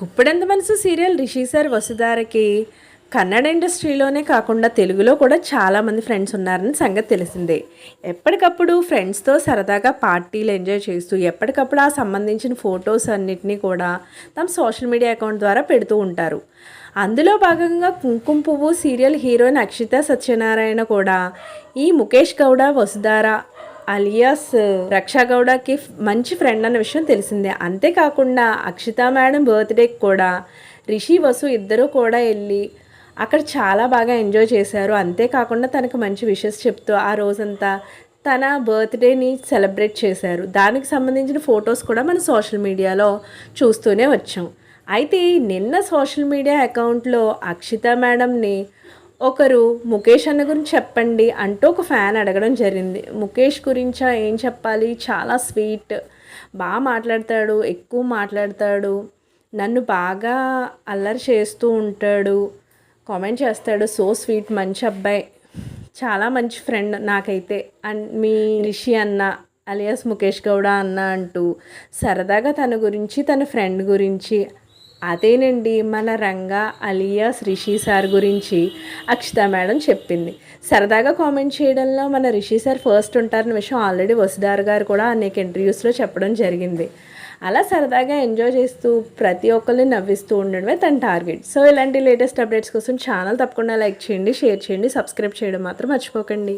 గుప్పెడంత మనసు serial Rishi sir వసుధారకి కన్నడ ఇండస్ట్రీలోనే కాకుండా తెలుగులో కూడా చాలామంది ఫ్రెండ్స్ ఉన్నారని సంగతి తెలిసిందే. ఎప్పటికప్పుడు ఫ్రెండ్స్తో సరదాగా పార్టీలు ఎంజాయ్ చేస్తూ ఎప్పటికప్పుడు ఆ సంబంధించిన ఫొటోస్ అన్నిటినీ కూడా తమ సోషల్ మీడియా అకౌంట్ ద్వారా పెడుతూ ఉంటారు. అందులో భాగంగా కుంకుమ పువ్వు సీరియల్ హీరోయిన్ అక్షిత సత్యనారాయణ కూడా ఈ ముఖేష్ గౌడ వసుధార అలియాస్ రక్షా గౌడకి మంచి ఫ్రెండ్ అన్న విషయం తెలిసిందే. అంతేకాకుండా అక్షిత మేడం బర్త్డేకి కూడా రిషి వసు ఇద్దరూ కూడా వెళ్ళి అక్కడ చాలా బాగా ఎంజాయ్ చేశారు. అంతేకాకుండా తనకు మంచి విషెస్ చెప్తూ ఆ రోజంతా తన బర్త్డేని సెలబ్రేట్ చేశారు. దానికి సంబంధించిన ఫొటోస్ కూడా మన సోషల్ మీడియాలో చూస్తూనే వచ్చాం. అయితే నిన్న సోషల్ మీడియా అకౌంట్లో అక్షిత మేడంని ఒకరు ముఖేష్ అన్న గురించి చెప్పండి అంటూ ఒక ఫ్యాన్ అడగడం జరిగింది. ముఖేష్ గురించా? ఏం చెప్పాలి? చాలా స్వీట్. బాగా మాట్లాడతాడు ఎక్కువ మాట్లాడతాడు. నన్ను బాగా అల్లరి చేస్తూ ఉంటాడు. కామెంట్ చేస్తాడు సో స్వీట్ మంచి అబ్బాయి. చాలా మంచి ఫ్రెండ్ నాకైతే. అండ్ మీ రిషి అన్న అలియాస్ ముఖేష్ గౌడ అన్న అంటూ సరదాగా తన గురించి తన ఫ్రెండ్ గురించి అదేనండి మన రంగా అలియాస్ రిషి సార్ గురించి అక్షిత మేడం చెప్పింది. సరదాగా కామెంట్ చేయడంలో మన రిషి సార్ ఫస్ట్ ఉంటారన్న విషయం ఆల్రెడీ వసుదారు గారు కూడా అనేక ఇంటర్వ్యూస్లో చెప్పడం జరిగింది. అలా సరదాగా ఎంజాయ్ చేస్తూ ప్రతి ఒక్కరిని నవ్విస్తూ ఉండడమే తన టార్గెట్. సో ఇలాంటి లేటెస్ట్ అప్డేట్స్ కోసం ఛానల్ తప్పకుండా లైక్ చేయండి షేర్ చేయండి సబ్స్క్రైబ్ చేయడం మాత్రం మర్చిపోకండి.